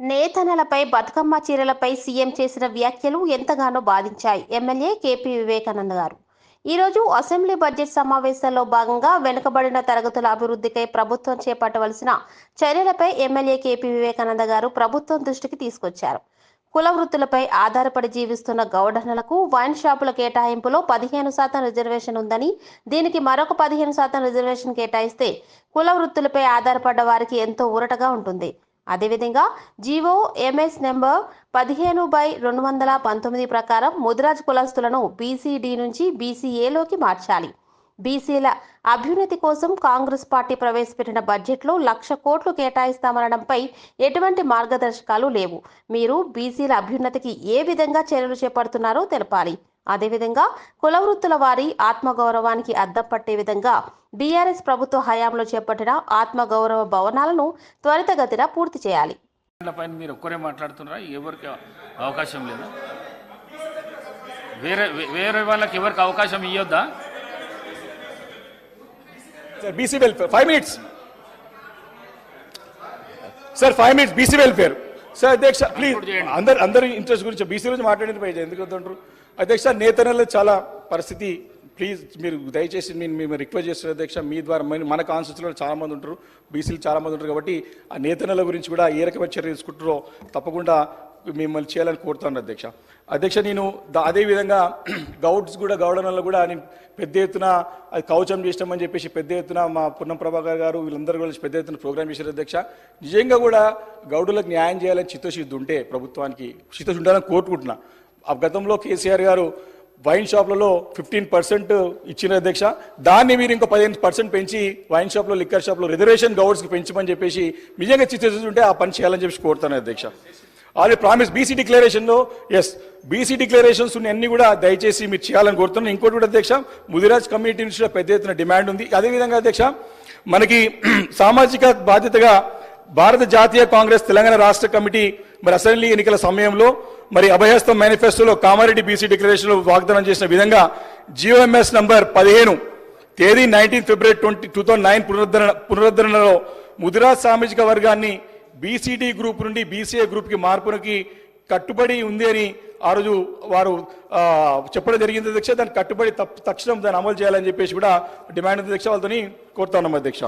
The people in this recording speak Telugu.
నేతనలపై బతుకమ్మ చీరలపై సీఎం చేసిన వ్యాఖ్యలు ఎంతగానో బాధించాయి. ఎమ్మెల్యే కేపీ వివేకానంద గారు. ఈరోజు అసెంబ్లీ బడ్జెట్ సమావేశాల్లో భాగంగా వెనుకబడిన తరగతుల అభివృద్ధికై ప్రభుత్వం చేపట్టవలసిన చర్యలపై ఎమ్మెల్యే కేపీ వివేకానంద గారు ప్రభుత్వం దృష్టికి తీసుకొచ్చారు. కుల వృత్తులపై ఆధారపడి జీవిస్తున్న గౌడనలకు వైన్ షాపుల కేటాయింపులో పదిహేను శాతం రిజర్వేషన్ ఉందని దీనికి మరొక పదిహేను శాతం రిజర్వేషన్ కేటాయిస్తే కుల వృత్తులపై ఆధారపడ్డ వారికి ఎంతో ఊరటగా ఉంటుంది. అదేవిధంగా G O M S number పదిహేను బై రెండు వందల పంతొమ్మిది ప్రకారం ముదిరాజ్ కులస్తులను బీసీడీ నుంచి బీసీఏలోకి మార్చాలి. బీసీల అభ్యున్నతి కోసం కాంగ్రెస్ పార్టీ ప్రవేశపెట్టిన బడ్జెట్లో లక్ష కోట్లు కేటాయిస్తామనడంపై ఎటువంటి మార్గదర్శకాలు లేవు. మీరు బీసీల అభ్యున్నతికి ఏ విధంగా చర్యలు చేపడుతున్నారో తెలపాలి. అదేవిధంగా కుల వృత్తుల వారి ఆత్మగౌరవానికి అద్దం పట్టే విధంగా బీఆర్ఎస్ ప్రభుత్వ హయాంలో చేపట్టిన ఆత్మగౌరవ భవనాలను త్వరితగతిన పూర్తి చేయాలి. పైన మీరు ఒక్కరే మాట్లాడుతున్నారా? ఎవరికి అవకాశం లేదా. వేరే వేరే వాళ్ళకి ఎవరికి అవకాశం ఇవ్వద్దా sir B C welfare five minutes sir five minutes B C welfare sir అధ్యక్ష ప్లీజ్. అందరు అందరి ఇంట్రెస్ట్ గురించి బీసీ గురించి మాట్లాడిన పై ఎందుకు వద్దంటారు అధ్యక్ష నేతనలో చాలా పరిస్థితి ప్లీజ్ మీరు దయచేసి నేను మేము రిక్వెస్ట్ చేస్తున్న అధ్యక్ష మీ ద్వారా మన- కాన్స్టిట్యూన్సీలో చాలా మంది ఉంటారు బీసీలు చాలా మంది ఉంటారు కాబట్టి ఆ నేతనల గురించి కూడా ఏ రకమైన చర్య తీసుకుంటారో తప్పకుండా మిమ్మల్ని చేయాలని కోరుతాను అధ్యక్ష. అధ్యక్ష నేను అదేవిధంగా గౌడ్స్ కూడా గౌడనల్లో కూడా నేను పెద్ద ఎత్తున అది కవచం చేసినామని చెప్పేసి పెద్ద ఎత్తున మా పున్నం ప్రభాకర్ గారు వీళ్ళందరూ కూడా పెద్ద ఎత్తున ప్రోగ్రామ్ చేశారు అధ్యక్ష. నిజంగా కూడా గౌడులకు న్యాయం చేయాలని చిత్తశుద్ధి ఉంటే ప్రభుత్వానికి చిత్తశుద్ధి ఉండాలని కోరుకుంటున్నా. ఆ గతంలో కేసీఆర్ గారు వైన్ షాప్లలో ఫిఫ్టీన్ పర్సెంట్ ఇచ్చిన అధ్యక్ష. దాన్ని మీరు ఇంకో పదిహేను పర్సెంట్ పెంచి వైన్ షాప్లో లిక్కర్ షాప్లో రిజర్వేషన్ గౌడ్స్కి పెంచమని చెప్పేసి నిజంగా చిత్తశుద్ధి ఉంటే ఆ పని చేయాలని చెప్పి కోరుతాను అధ్యక్ష. ఆల్రెడీ ప్రామిస్ బీసీ డిక్లరేషన్లో ఎస్ బీసీ డిక్లరేషన్స్ అన్ని కూడా దయచేసి మీరు చేయాలని కోరుతున్నాను. ఇంకోటి కూడా అధ్యక్ష ముదిరాజ్ కమ్యూనిటీ నుంచి పెద్ద ఎత్తున డిమాండ్ ఉంది. అదేవిధంగా అధ్యక్ష మనకి సామాజిక బాధ్యతగా భారత జాతీయ కాంగ్రెస్ తెలంగాణ రాష్ట్ర కమిటీ మరి అసెంబ్లీ ఎన్నికల సమయంలో మరి అభయస్థం మేనిఫెస్టోలో కామారెడ్డి బీసీ డిక్లరేషన్లో వాగ్దానం చేసిన విధంగా G O M S number పదిహేను తేదీ nineteen February twenty two thousand nine పునరుద్ధరణ పునరుద్ధరణలో ముదిరాజ్ సామాజిక వర్గాన్ని బీసీడీ గ్రూప్ నుండి బీసీఏ గ్రూప్కి మార్పునికి కట్టుబడి ఉంది అని ఆ రోజు వారు చెప్పడం జరిగింది. అధ్యక్ష దాన్ని కట్టుబడి తక్షణం దాన్ని అమలు చేయాలని చెప్పేసి కూడా డిమాండ్ ఉంది అధ్యక్ష వాళ్ళతోని కోరుతా ఉన్నాం అధ్యక్ష.